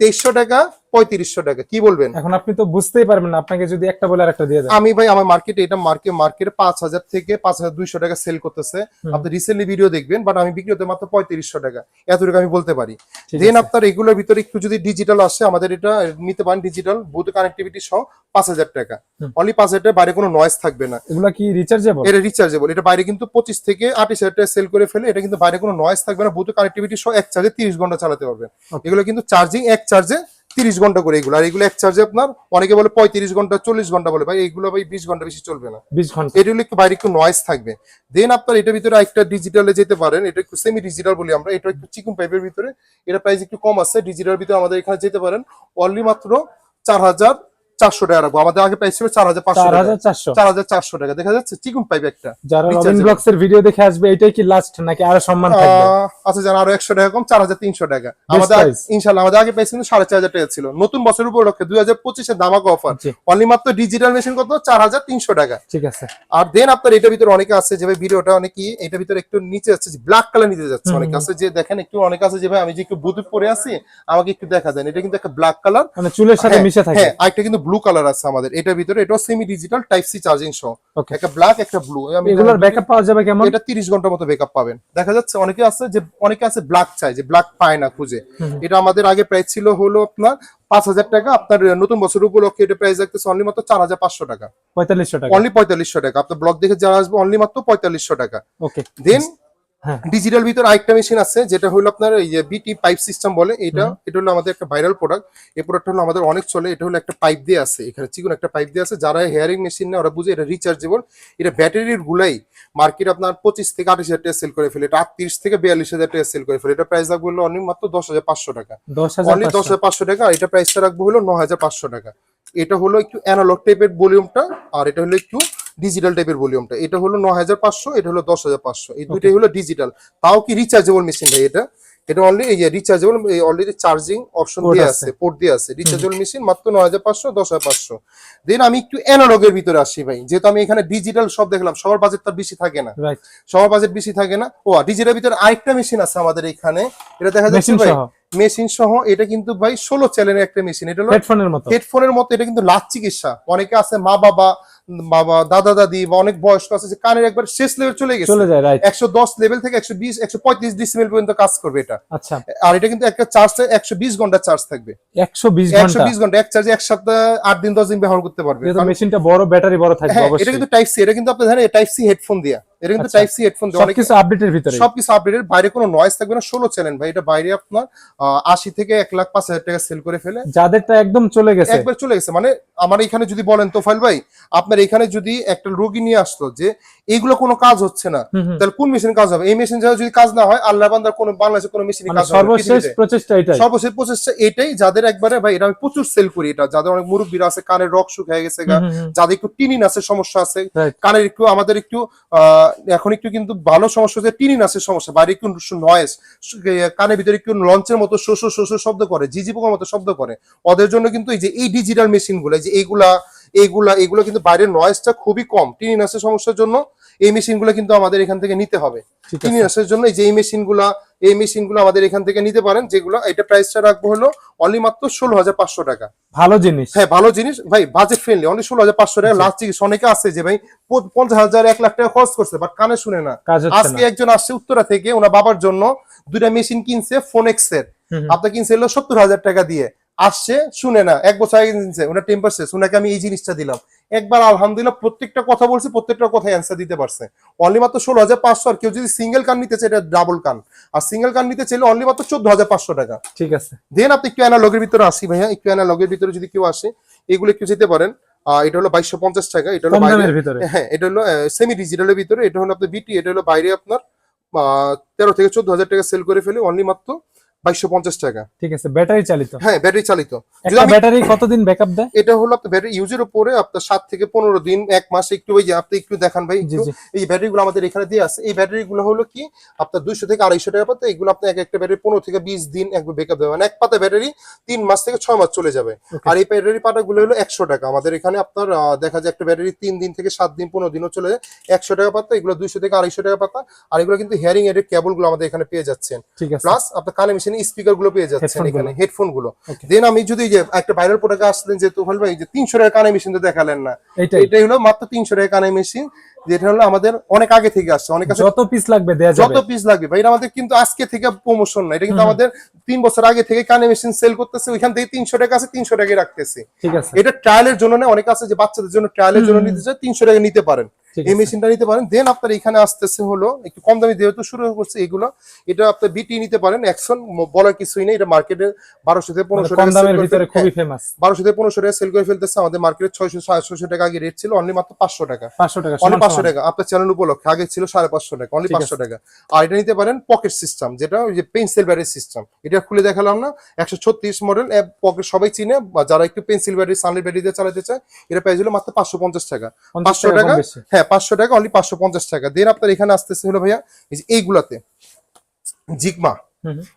তেইশশো টাকা পঁয়ত্রিশশো টাকা। কি বলবেন? এখন আপনি তো বুঝতেই পারবেন না আপনাকে যদি একটা বলে আরেকটা দিয়ে দেন। আমি ভাই আমার মার্কেটে এটা মার্কেট মার্কেটে পাঁচ হাজার থেকে পাঁচ হাজার দুইশো টাকা সেল করতেছে। আপনি রিসেন্টলি ভিডিও দেখবেন বাট আমি বিক্রি হতে মাত্র পঁয়ত্রিশশো টাকা। এতটুকু আমি বলতে পারি। দেন আপনার এগুলোর ভিতরে একটু যদি ডিজিটাল আসে আমাদের এটা নিতে পারেন ডিজিটাল বুথ কানেক্টিভিটি সহ পাঁচ হাজার টাকা। অনলি পাঁচ হাজার টাকা বাইরে কোনো নয়েজ থাকবে না। এগুলা কি রিচার্জেবল এটা রিচার্জেবল এটা বাইরে কিন্তু পঁচিশ থেকে আঠাশ হাজার টাকা সেল করে ফেলে এটা কিন্তু বাইরে কোনো নয়েজ থাকবে না। বুথ কানেক্টিভিটি সহ এক চার্জে তিরিশ ঘণ্টা চালাতে পারবেন। এগুলো কিন্তু চার্জিং এক চার্জে তিরিশ ঘণ্টা করে এগুলো। আর এগুলো এক চার্জে আপনার অনেকে বলে পঁয়ত্রিশ ঘণ্টা চল্লিশ ঘণ্টা বলে। ভাই এগুলো ভাই বিশ ঘণ্টা বেশি চলবে না। 20 ঘণ্টা। এটা হলো একটু বাইরে একটু নয়েজ থাকবে। দেন আপনার এটার ভিতরে একটা ডিজিটালে যেতে পারেন। এটা একটু সেমি ডিজিটাল বলি আমরা। এটা একটু চিকন পাইপের ভিতরে। এটা প্রাইস একটু কম আছে। ডিজিটাল ভিতরে আমাদের এখানে যেতে পারেন। অনলি মাত্র চার হাজার চারশো টাকা রাখব। আমাদের আগে প্রাইস ছিল চার হাজার পাঁচশো টাকা। 4400 চার হাজার চারশো টাকা। দেখা যাচ্ছে চিকন পাইপ একটা যারা রবিন। ব্লগস এর ভিডিও দেখে আসবে এটাই কি লাস্ট নাকি আরও সম্মান থাকবে? আচ্ছা জানা আরও একশো টাকা কম চার হাজার তিনশো টাকা। আমাদের ইনশাল্লাহ আমাদের আগে প্রাইস কিন্তু সাড়ে চার হাজার টাকা ছিল। নতুন বছর উপলক্ষে দুই হাজার পঁচিশে দামাকা অফার অনলি মাত্র ডিজিটাল মেশিন কত? চার হাজার তিনশো টাকা। ঠিক আছে। আর দেন আপনার এটার ভিতরে অনেকে আছে যে ভাই ভিডিওটা অনেকই এটার ভিতরে একটু নিচে আছে যে ব্ল্যাক কালার নিতে যাচ্ছে। অনেকে আছে যে দেখেন একটু অনেক আছে যে ভাই আমি যে একটু বুতুত পরে আছি আমাকে একটু দেখা দেন। এটা কিন্তু একটা ব্ল্যাক কালার মানে চুলের সাথে হ্যাঁ, মিশে থাকে। হ্যাঁ আরেকটা কিন্তু ব্লু কালার আছে আমাদের। এটার ভিতরে এটাও semi digital type C charging সহ একটা ব্ল্যাক একটা ব্লু এগুলোর ব্যাকআপ পাওয়া যাবে কেমন? এটা তিরিশ ঘণ্টার মতো বেকআপ পাবেন। দেখা যাচ্ছে অনেকে আছে যে অনেকে আছে ব্ল্যাক চাই যে ব্ল্যাক পায় না খুঁজে। এটা আমাদের আগে প্রাইস ছিল হলো আপনার পাঁচ হাজার টাকা আপনার নতুন বছর উপলক্ষে এটা প্রাইস রাখতেছে অনলি মাত্র চার হাজার পাঁচশো টাকা। 4500 টাকা। অনলি পঁয়তাল্লিশশো টাকা। আপনার ব্লগ দেখে যারা আসবে অনলি মাত্র পঁয়তাল্লিশশো টাকা। ওকে দেন ডিজিটাল ভিতর আরেকটা মেশিন আছে যেটা হলো আপনার এই যে বিটি পাইপ সিস্টেম বলে এটা এটা হলো আমাদের একটা ভাইরাল প্রোডাক্ট এই প্রোডাক্ট হলো আমাদের অনেক চলে এটা হলো একটা পাইপ দিয়ে আছে এখানে চিকন একটা পাইপ দিয়ে আছে যারা হেয়ারিং মেশিন নেয় ওরা বুঝে এটা রিচার্জেবল এটা ব্যাটারির গুলাই মার্কেট আপনার পঁচিশ থেকে আঠাশ হাজার টাকা সেল করে ফেলে এটা আটত্রিশ থেকে বিয়াল্লিশ হাজার টাকা সেল করে ফেলে। এটা প্রাইস রাখব হলো অনলি মাত্র দশ হাজার পাঁচশো টাকা। অনলি দশ 10500 হাজার পাঁচশো টাকা আর এটা প্রাইসটা রাখব হলো ন হাজার পাঁচশো টাকা। এটা হলো একটু অ্যানালগ টাইপের ভলিউমটা আর এটা হলো একটু ডিজিটাল টাইপের ভলিউমটা এটা হলো ন হাজার পাঁচশো এটা হলো দশ হাজার পাঁচশো। এই দুইটাই হলো ডিজিটাল তাও কি রিচার্জেবল মেশিন ভাই এটা? এটা অনলি এই রিচার্জেবল অলরেডি চার্জিং অপশন দিয়ে আছে। পোর্ট দিয়ে আছে। রিচার্জেবল মেশিন মাত্র ন হাজার পাঁচশো দশ হাজার পাঁচশো। দেন আমি একটু অ্যানালগের ভিতরে আসি ভাই। যেহেতু আমি এখানে ডিজিটাল সব দেখলাম সবার বাজেট তার বেশি থাকে না। সবার বাজেট বেশি থাকে না। ও ডিজিটাল ভিতরে আরেকটা মেশিন আছে আমাদের এখানে। এটা দেখা যাচ্ছে ভাই মেশিন সহ। এটা কিন্তু ভাই ষোলো চ্যানেলের একটা মেশিন এটা হলো হেডফোনের মতো। হেডফোনের মতো। এটা কিন্তু লাচ চিকিৎসা। অনেকে আছে মা বাবা বাবা দাদা দাদি বা অনেক বয়স্ক আছে যে কানের একবার শেষ লেভেল চলে গেছে। চলে যায় রাইট একশো দশ লেভেল থেকে একশো বিশ একশো পঁয়ত্রিশ ডিসিমেল পর্যন্ত কাজ করবে এটা। আচ্ছা। আর এটা কিন্তু একটা চার্জ একশো বিশ ঘণ্টা চার্জ থাকবে। 120 ঘণ্টা। বিশ ঘণ্টা এক চার্জে এক সপ্তাহ আট দিন দশ দিন ব্যবহার করতে পারবে। কারণ- মেশিনটা বড় ব্যাটারি বড় থাকবে হ্যাঁ এটা কিন্তু টাইপ সি এটা কিন্তু আপনি জানেন টাইপ সি হেডফোন দিয়া। এটা কিন্তু। টাইপ সি হেডফোন সবকিছু আপডেটের ভিতরে সবকিছু আপডেটের বাইরে কোনো নয়েজ থাকবে না ষোলো চ্যানেল ভাই এটা বাইরে আপনার আহ, আশি থেকে এক লাখ পাঁচ হাজার টাকা সেল করে ফেলে। যাদেরটা একদম চলে গেছে। একবার চলে গেছে। মানে আমার এখানে যদি বলেন তোফাইল ভাই আপনার এখানে যদি একটা রোগী নিয়ে আসলো যে এইগুলো কোনো কাজ হচ্ছে না। তাহলে কোন মেশিন কাজ হবে? এই মেশিন ছাড়া যদি কাজ না হয় আল্লাহ বান্দার কোনো বাংলাদেশে কোনো মেশিন মানে কাজ হবে সর্বশেষ প্রচেষ্টা এটাই। সর্বশেষ প্রচেষ্টা এটাই যাদের একবারে ভাই এটা আমি প্রচুর সেল করি এটা। যাদের অনেক মুরব্বীরা আছে কানের রক শুকিয়ে গেছে গা। যাদের একটু টিনিন আছে সমস্যা আছে। কানের একটু আমাদের একটু আহ, এখন একটু কিন্তু ভালো সমস্যা হচ্ছে টিনিন আছে সমস্যা। বাইরে একটু নয়েজ কানের ভিতরে একটু লঞ্চের মতো শোষ শোষ শব্দ করে জিজি পোকার মতো শব্দ করে। ওদের জন্য কিন্তু এই যে এই ডিজিটাল মেশিনগুলো এই যে এইগুলা এইগুলা এগুলো কিন্তু বাইরের নয়েজটা খুবই কম। টিনিন আছে সমস্যার জন্য এই মেশিনগুলো কিন্তু আমাদের এখান থেকে নিতে হবে। ঠিক আছে। টিনিন জন্য এই যে এই এই মেশিনগুলো আমাদের এখান থেকে নিতে পারেন যেগুলো এটা প্রাইসটা রাখব হলো অনলি মাত্র ষোলো হাজার পাঁচশো টাকা। ভালো জিনিস। হ্যাঁ ভালো জিনিস। ভাই বাজেট ফ্রেন্ডলি অনেক ষোলো হাজার পাঁচশো টাকা। লাস্ট চিকিৎসা অনেকে আছে যে ভাই পঞ্চাশ হাজার এক লাখ টাকা খরচ করছে বাট কানে শুনে না। আজকে একজন আসছে উত্তরা থেকে ওনার বাবার জন্য দুইটা মেশিন কিনছে ফোনেক্স এর। আপনার কিনছে হলো সত্তর হাজার টাকা দিয়ে। আসছে শুনে না। এক বছর আগে কিনছে ওনার টেম্পার শেষ। ওনাকে আমি এই জিনিসটা দিলাম। একবার আলহামদুলিল্লাহ প্রত্যেকটা কথা বলছি প্রত্যেকটা কথায় অ্যান্সার দিতে পারছে। অনলি মাত্র ষোলো হাজার পাঁচশো আর কেউ যদি সিঙ্গেল কান নিতে চায় এটা ডাবল কান আর সিঙ্গেল কান নিতে চাইলে অনলি মাত্র চোদ্দ হাজার পাঁচশো টাকা। ঠিক আছে। দেন আপনি একটু অ্যানালগের ভিতরে আসি ভাইয়া। একটু অ্যানালগের ভিতরে যদি কেউ আসে এগুলো একটু যেতে পারেন। আহ, এটা হলো বাইশশো পঞ্চাশ টাকা। এটা হলো ভিতরে। হ্যাঁ এটা হলো সেমি ডিজিটালের ভিতরে। এটা হলো আপনার বিটি এটা হলো বাইরে আপনার তেরো থেকে চোদ্দ হাজার টাকা সেল করে ফেলে। অনলি মাত্র বাইশশো পঞ্চাশ টাকা। ঠিক আছে ব্যাটারি চালিত। হ্যাঁ ব্যাটারি চালিত। ব্যাটারি কতদিন ব্যাকআপ দেয়? এটা হলো আপনার ব্যাটারি ইউজের উপরে আপনার সাত থেকে পনেরো দিন এক মাস একটু ওই যে আপনি একটু দেখান ভাই এই ব্যাটারি গুলো আমাদের এখানে দিয়ে আছে। এই ব্যাটারি গুলো হলো কি আপনার দুইশো থেকে আড়াইশো টাকা পাতা এগুলো আপনার এক একটা ব্যাটারি পনেরো থেকে বিশ দিন একবার বেকআপ দেবে মানে এক পাতা ব্যাটারি তিন মাস থেকে ছয় মাস চলে যাবে। আর এই ব্যাটারি পাতা গুলো হলো একশো টাকা। আমাদের এখানে আপনার দেখা যায় একটা ব্যাটারি তিন দিন থেকে সাত দিন পনেরো দিনও চলে যায়। একশো টাকা পাতা এগুলো দুইশো থেকে আড়াইশো টাকা পাতা। আর এগুলো কিন্তু হিয়ারিং এর কেবলগুলো আমাদের এখানে পেয়ে যাচ্ছেন। প্লাস আপনার কানে মেশিনে স্পিকারগুলো পেয়ে যাচ্ছেন এখানে হেডফোনগুলো দেন আমি যদি যে একটা ভাইরাল প্রোডাক্ট আসলেন যে তোফাল ভাই যে তিনশো টাকা কানে মেশিন তো দেখালেন না এটাই হলো মাত্র তিনশো টাকা কানে মেশিন যেটা হলো আমাদের অনেক আগে থেকে আসছে অনেক যত পিস লাগবে দেয়া যত পিস লাগবে। ভাই আমাদের কিন্তু আজকে থেকে প্রমোশন না এটা কিন্তু আমাদের তিন বছর আগে থেকে কানে মেশিন সেল করতেছে ওইখান থেকে তিনশো টাকা আছে তিনশো টাকায় রাখতেছে। ঠিক আছে। এটা ট্রায়ালের জন্য না অনেক আছে যে বাচ্চাদের জন্য ট্রায়ালের জন্য। নিতে চায় তিনশো টাকা নিতে পারেন। এই মেশিনটা নিতে পারেন। দেন আপনার এখানে আসতেছে হলো একটু কম দামি যেহেতু শুরু করছে এগুলো এটা আপনার বিটি নিতে পারেন। একশন বলার কিছুই নেই। এটা মার্কেটে বারোশো থেকে পনেরোশো টাকা দামের ভিতরে খুবই হ্যাঁ, ফেমাস বারোশো থেকে পনেরোশো টাকা সেল করে ফেলতেছে। আমাদের মার্কেটে ছয়শো সাতশো টাকা আগে রেট ছিল অনলি মাত্র পাঁচশো টাকা। পাঁচশো টাকা অনলি পাঁচশো। টাকা। আপনার চ্যানেল উপলক্ষে। আগে ছিল সাড়ে পাঁচশো টাকা অনলি পাঁচশো টাকা। আর এটা নিতে পারেন পকেট সিস্টেম যেটা ওই যে পেন্সিল ব্যাটারি সিস্টেম এটা খুলে দেখালাম না। একশো ছত্রিশ মডেল পকেট সবাই চিনে বা যারা একটু পেন্সিল ব্যাটারি সানলি ব্যাটারি দিয়ে চালাতে চায় এটা প্রাইস হলো মাত্র পাঁচশো পঞ্চাশ টাকা। 500 টাকা? বেশি। হ্যাঁ পাঁচশো টাকা অনলি পাঁচশো পঞ্চাশ টাকা। দেন আপনার এখানে আসতেছে হলো ভাইয়া এইগুলাতে জিগমা।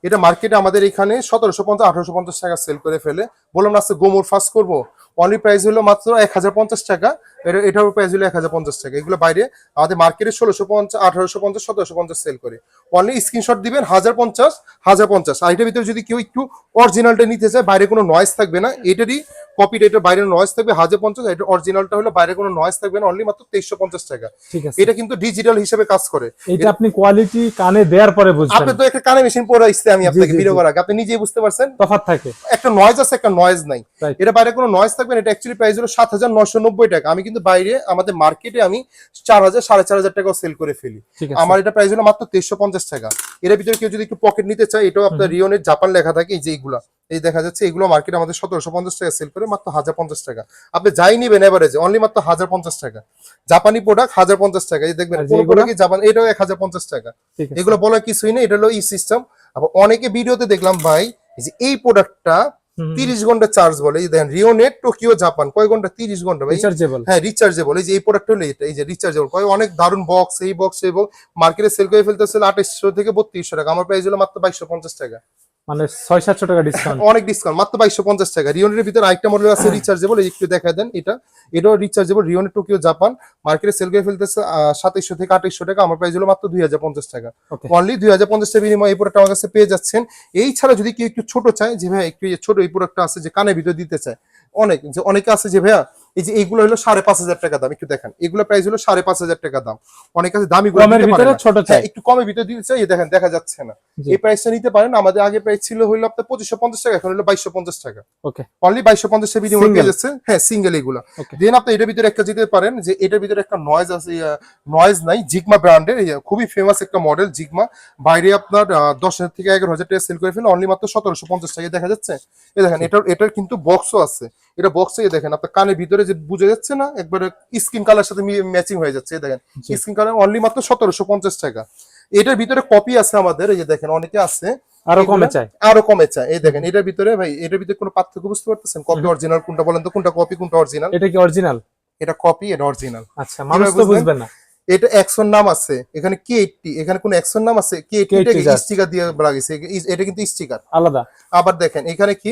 এটা মার্কেটে আমাদের এখানে সতেরোশো পঞ্চাশ আঠারোশো পঞ্চাশ টাকা সেল করে ফেলে। বললাম না আজকে গোমর ফার্স্ট করব। অনলি প্রাইস হলো মাত্র এক হাজার পঞ্চাশ টাকা। এটা এটার প্রাইস হলো এক হাজার পঞ্চাশ টাকা। এগুলো বাইরে আমাদের মার্কেটে ষোলোশো পঞ্চাশ আঠারোশো পঞ্চাশ সতেরোশো পঞ্চাশ সেল করে। অনলি স্ক্রিনশট দিবেন হাজার পঞ্চাশ হাজার পঞ্চাশ। আর এটার ভিতরে যদি কেউ একটু অরিজিনালটা নিতে চায় বাইরে কোনো নয়েজ থাকবে না। এটারই কপিটা এটার বাইরে নয়েজ থাকবে হাজার পঞ্চাশ এটা অরিজিনালটা হলো বাইরে কোনো নয়েজ থাকবে না অনলি মাত্র তেইশশো পঞ্চাশ টাকা। ঠিক আছে। এটা কিন্তু ডিজিটাল হিসেবে কাজ করে। এটা আপনি কোয়ালিটি কানে দেওয়ার পরে বুঝবেন। আপনি তো একটা কানে মেশিন পরে আসছে আমি আপনাকে ভিডিও করার আগে। আপনি নিজেই বুঝতে পারছেন? তফাৎ থাকে। একটা নয়েজ আছে একটা নয়েজ নাই। এটা বাইরে কোনো নয়েজ থাকবে না এটা অ্যাকচুয়ালি প্রাইস হলো সাত হাজার নয়শো নব্বই টাকা। আমি কিন্তু বাইরে আমাদের মার্কেটে আমি চার হাজার সাড়ে চার হাজার টাকাও সেল করে ফেলি। আমার এটা প্রাইস হলো মাত্র তেইশশো পঞ্চাশ টাকা। এর ভিতরে কেউ যদি একটু পকেট নিতে চায় এটাও আপনার রিওনের জাপান লেখা থাকে এই যে এইগুলা। এই দেখা যাচ্ছে এগুলো মার্কেট আমাদের সতেরোশো পঞ্চাশ টাকা সেল করে মাত্র হাজার পঞ্চাশ টাকা। আপনি যাই নিবেন এভারেজে অনলি মাত্র হাজার পঞ্চাশ টাকা। জাপানি প্রোডাক্ট হাজার পঞ্চাশ টাকা। এই দেখবেন জাপান এটাও এক হাজার পঞ্চাশ টাকা। এগুলো বলার কিছুই নেই এটা হলো ই সিস্টেম আবার অনেকে ভিডিওতে দেখলাম ভাই যে এই প্রোডাক্টটা। তিরিশ ঘণ্টা চার্জ বলে। এই দেখেন রিওনেট টোকিও জাপান কয় ঘণ্টা? তিরিশ ঘণ্টা রিচার্জেবল হ্যাঁ রিচার্জেবল এই যে এই প্রোডাক্ট হলো এটা এই যে রিচার্জেবল কয় অনেক দারুণ বক্স এই বক্স এই বক্স মার্কেটে সেল করে ফেলতেছে আঠাইশশো থেকে বত্রিশশো টাকা। আমার প্রাইস হলো মাত্র বাইশশো পঞ্চাশ টাকা। মানে ছয় সাতশো টাকা ডিসকাউন্ট অনেক ডিসকাউন্ট মাত্র বাইশশো পঞ্চাশ টাকা। রিওনের ভিতরে আরেকটা মডেল আছে রিচার্জেবল একটু দেখা দেন এটা। এটাও রিচার্জেবল রিওনের টোকিও জাপান মার্কেটে সেল করে ফেলতেছে সাতাইশশো থেকে আঠাইশশো টাকা। আমার প্রাইস হলো মাত্র দুই হাজার পঞ্চাশ টাকা. অনলি দুই হাজার পঞ্চাশ টাকা বিনিময়ে এই প্রোডাক্ট আমার কাছে পেয়ে যাচ্ছেন। এই ছাড়া যদি কেউ একটু ছোট চায় যে ভাই একটু ছোট এই প্রোডাক্টটা আছে যে কানের ভিতরে দিতে চায় অনেক যে অনেকে আছে যে ভাইয়া এই যে এইগুলো হলো সাড়ে পাঁচ হাজার টাকা দাম একটু দেখেন। এগুলো প্রাইস হলো সাড়ে পাঁচ হাজার টাকা দাম। অনেক আছে দামি ছোট চাই। একটু কমের ভিতরে দিতে চাই দেখেন দেখা যাচ্ছে না। এই প্রাইসটা নিতে পারেন। আমাদের আগে প্রাইস ছিল হইল আপনার পঁচিশশো পঞ্চাশ টাকা এখন হলো বাইশশো পঞ্চাশ টাকা। ওকে। অনলি বাইশশো পঞ্চাশ টাকা বিনিময় পেয়ে যাচ্ছে হ্যাঁ সিঙ্গেল এগুলো. দেন আপনি এটার ভিতরে একটা যেতে পারেন যে এটার ভিতরে একটা নয়েজ আছে নয়েজ নাই। জিগমা ব্র্যান্ডের খুবই ফেমাস একটা মডেল জিগমা বাইরে আপনার দশ হাজার থেকে এগারো হাজার টাকা সেল করে ফেলে অনলি মাত্র সতেরোশো পঞ্চাশ টাকা দেখা যাচ্ছে। এই দেখেন এটার এটার কিন্তু বক্সও আছে। এটা বক্সে দেখেন আপনার কানের ভিতরে যে বুঝে যাচ্ছে না একবারে স্কিন কালার সাথে ম্যাচিং হয়ে যাচ্ছে দেখেন। স্কিন কালার অনলি মাত্র সতেরোশো পঞ্চাশ টাকা। এটার ভিতরে কপি আছে আমাদের এই যে দেখেন অনেকে আছে। আরও কমে চাই আরও কমে চায় এই দেখেন এটার ভিতরে ভাই এটার ভিতরে কোনো পার্থক্য বুঝতে পারতেছেন? কপি অরিজিনাল কোনটা বলেন তো? কোনটা কপি কোনটা অরিজিনাল এটা কি অরিজিনাল এটা কপি এটা অরিজিনাল আচ্ছা মানুষ তো বুঝবে না। এটা একশন নাম আছে এখানে কে এইটটি এখানে কোন একশন নাম আছে? কে এইটটি স্টিকার দিয়ে লাগিয়েছে এটা কিন্তু স্টিকার আলাদা। আবার দেখেন এখানে কি?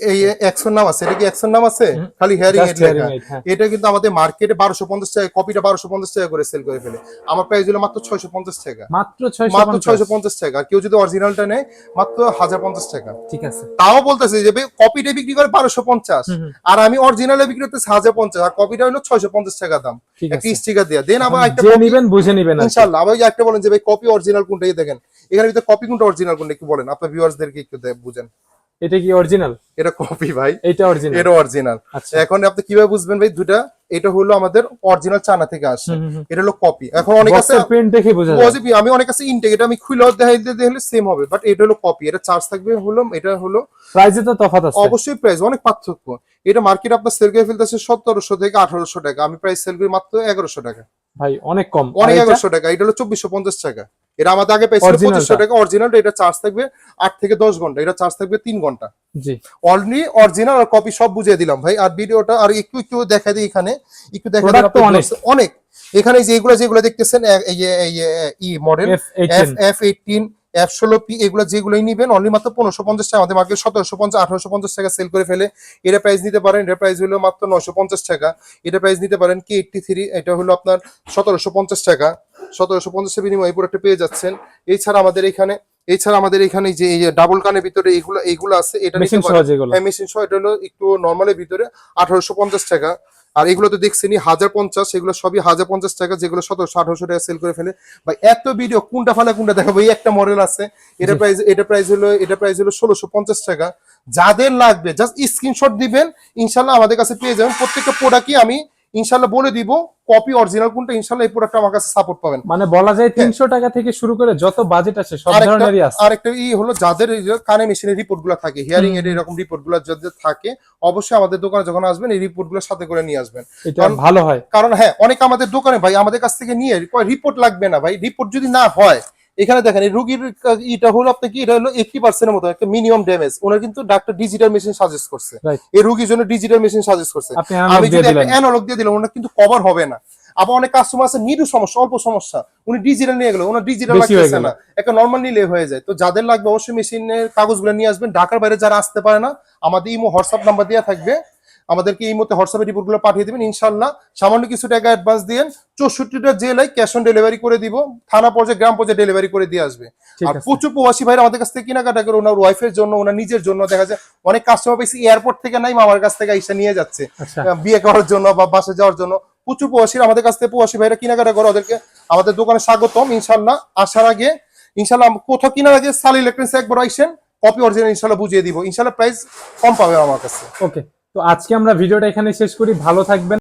এই নাম আছে এটা কি নাম আছে? খালি হেয়ারিং লেখা। হ্যাঁ। এটা কিন্তু আমাদের মার্কেটে বারোশো পঞ্চাশ টাকা কপিটা বারোশো পঞ্চাশ টাকা করে সেল করে ফেলে। আমার প্রাইস হলো মাত্র ছয়শো পঞ্চাশ টাকা। মাত্র 650 মাত্র ছয়শো পঞ্চাশ। টাকা। কেউ যদি অরিজিনালটা নেয় মাত্র হাজার পঞ্চাশ টাকা। ঠিক আছে। তাও বলতেছে যে কপিটা বিক্রি করে বারোশো পঞ্চাশ। হুম, হুম, আর আমি অরিজিনালে বিক্রি করতেছি হাজার পঞ্চাশ। আর কপিটা হলো ছয়শো পঞ্চাশ টাকা দাম। ঠিক একটা স্টিকার দেওয়া দেন আবার একটা যে copy- নিবেন বুঝে নিবেন আর ইনশাল্লাহ আবার একটা বলেন যে ভাই কপি অরিজিনাল কোনটা? দেখেন এখানে ভিতরে কপি কোনটা অরিজিনাল কোনটা একটু বলেন। আপনার ভিউয়ার্সদেরকে একটু বুঝেন। এটা কি অরিজিনাল এটা কপি ভাই। এটা অরিজিনাল এটা অরিজিনাল আচ্ছা। এখন আপনি কীভাবে বুঝবেন ভাই দুটা এটা হলো আমাদের অরিজিনাল চানা থেকে আসে। এটা হলো কপি এখন অনেক আছে প্রিন্ট দেখে বোঝা যায়। পজিটিভ আমি অনেক কাছে ইনটেক এটা আমি খুলে দেখাই দিতে দেখলে সেম হবে। বাট এটা হলো কপি এটা চার্জ থাকবে হলো এটা হলো প্রাইসে তো তফাৎ আছে। অবশ্যই প্রাইস অনেক পার্থক্য। এটা মার্কেট আপনার সেল করে ফেলতেছে সতেরোশো থেকে আঠারোশো টাকা। আমি প্রাইস সেল করি মাত্র এগারোশো টাকা। ভাই অনেক কম। অনেক এটা? এগারোশো টাকা এটা হলো চব্বিশশো পঞ্চাশ টাকা। এটা আমাদের আগে Original পঁচিশশো টাকা অরিজিনাল এটা চার্জ থাকবে আট থেকে দশ ঘণ্টা এটা চার্জ থাকবে তিন ঘণ্টা। জি। অলরেডি অরিজিনাল আর কপি সব বুঝিয়ে দিলাম ভাই আর ভিডিওটা আর একটু একটু দেখা দিই এখানে একটু দেখা দিই অনেক। এখানে যেগুলো যেগুলো দেখতেছেন ই model F eighteen F eighteen F ষোলো পি এগুলো যেগুলোই নিবেন অনলি মাত্র পনেরোশো পঞ্চাশ টাকা। আমাদের মার্কেট সতেরোশো পঞ্চাশ আঠারোশো পঞ্চাশ টাকা সেল করে ফেলে। এটা প্রাইস নিতে পারেন এটা প্রাইস হলো মাত্র নয়শো পঞ্চাশ টাকা। এটা প্রাইস নিতে পারেন কে এইটটি থ্রি এটা হলো আপনার সতেরোশো পঞ্চাশ টাকা। সতেরোশো পঞ্চাশের বিনিময়ে এই প্রোডাক্টটা পেয়ে যাচ্ছেন। এছাড়া আমাদের এখানে এছাড়া আমাদের এখানে যে ডাবল কানের ভিতরে এইগুলো এইগুলো আছে এটা মেশিন। হ্যাঁ মেশিন সহ এটা হলো একটু নর্মালের ভিতরে আঠারোশো পঞ্চাশ টাকা। আর এগুলো তো দেখছেনি হাজার পঞ্চাশ এগুলো সবই হাজার পঞ্চাশ টাকা যেগুলো সতেরোশো আঠারোশো টাকা সেল করে ফেলে। ভাই এত ভিডিও কোনটা ফালে কোনটা দেখাবো? এই একটা মডেল আছে। এটা প্রাইস এটা প্রাইস হলো এটা প্রাইস হলো ষোলোশো পঞ্চাশ টাকা। যাদের লাগবে জাস্ট স্ক্রিনশট দিবেন ইনশাল্লাহ আমাদের কাছে পেয়ে যাবেন। প্রত্যেকটা প্রোডাক্টই আমি ইনশাল্লাহ বলে দিব কপি অরিজিনাল কোনটা ইনশাল্লাহ এই প্রোডাক্ট আমার কাছে সাপোর্ট পাবেন। মানে বলা যায় তিনশো টাকা থেকে শুরু করে যত বাজেট আছে সব ধরনেরই আছে। আরেকটা ই হলো যাদের কানে মেশিনের রিপোর্টগুলো থাকে হিয়ারিং এর এরকম রিপোর্টগুলো যাদের থাকে অবশ্যই আমাদের দোকানে যখন আসবেন এই রিপোর্টগুলো সাথে করে নিয়ে আসবেন। এটা ভালো হয়। কারণ হ্যাঁ অনেক আমাদের দোকানে ভাই আমাদের কাছ থেকে নিয়ে রিপোর্ট লাগবে না ভাই রিপোর্ট যদি না হয় এখানে দেখেন এই রুগীর এটা হলো আপনি কি এটা হলো এইটি পার্সেন্টের মতো একটা মিনিমাম ড্যামেজ ওনার কিন্তু ডাক্তার ডিজিটাল মেশিন সাজেস্ট করছে। এই রুগীর জন্য ডিজিটাল মেশিন সাজেস্ট করছে। আমি যদি একটা অ্যানালগ দিয়ে দিলাম ওনার কিন্তু কভার হবে না। আবার অনেক কাস্টমার আছে নিডু সমস্যা অল্প সমস্যা। উনি ডিজিটাল নিয়ে গেল ওনার ডিজিটাল লাগতেছে না। একটা নর্মাল নিলে হয়ে যায়। তো যাদের লাগবে অবশ্যই মেশিনের কাগজগুলো নিয়ে আসবেন। ঢাকার বাইরে যারা আসতে পারে না আমাদের ইমো হোয়াটসঅ্যাপ নাম্বার দেওয়া থাকবে। আমাদেরকে এই মধ্যে হোয়াটসঅ্যাপে রিপোর্টগুলো পাঠিয়ে দেবেন ইনশাল্লাহ সামান্য কিছু টাকা অ্যাডভান্স দিয়ে চৌষট্টিটা জেলায় ক্যাশ অন ডেলিভারি করে দিব থানা পর্যায়ে গ্রাম পর্যায়ে ডেলিভারি করে দিয়ে আসবে। আর প্রচুর প্রবাসী ভাইরা আমাদের কাছ থেকে কেনাকাটা করে ওনার ওয়াইফের জন্য ওনার নিজের জন্য দেখা যায় অনেক কাস্টমার পেয়েছি এয়ারপোর্ট থেকে নাই মামার কাছ থেকে এসে নিয়ে যাচ্ছে। আচ্ছা। বিয়ে করার জন্য বা বাসে যাওয়ার জন্য। প্রচুর প্রবাসীরা আমাদের কাছ থেকে প্রবাসী ভাইরা কেনাকাটা করে ওদেরকে আমাদের দোকানে স্বাগতম ইনশাল্লাহ আসার আগে ইনশাল্লাহ কোথাও কেনার আগে সাল ইলেকট্রনিক্স একবার আইসেন কপি অরিজিনাল ইনশাল্লাহ বুঝিয়ে দিব। ইনশাল্লাহ প্রাইস কম পাবে আমার কাছে। ওকে তো আজকে আমরা ভিডিওটা এখানে শেষ করি। ভালো থাকবেন।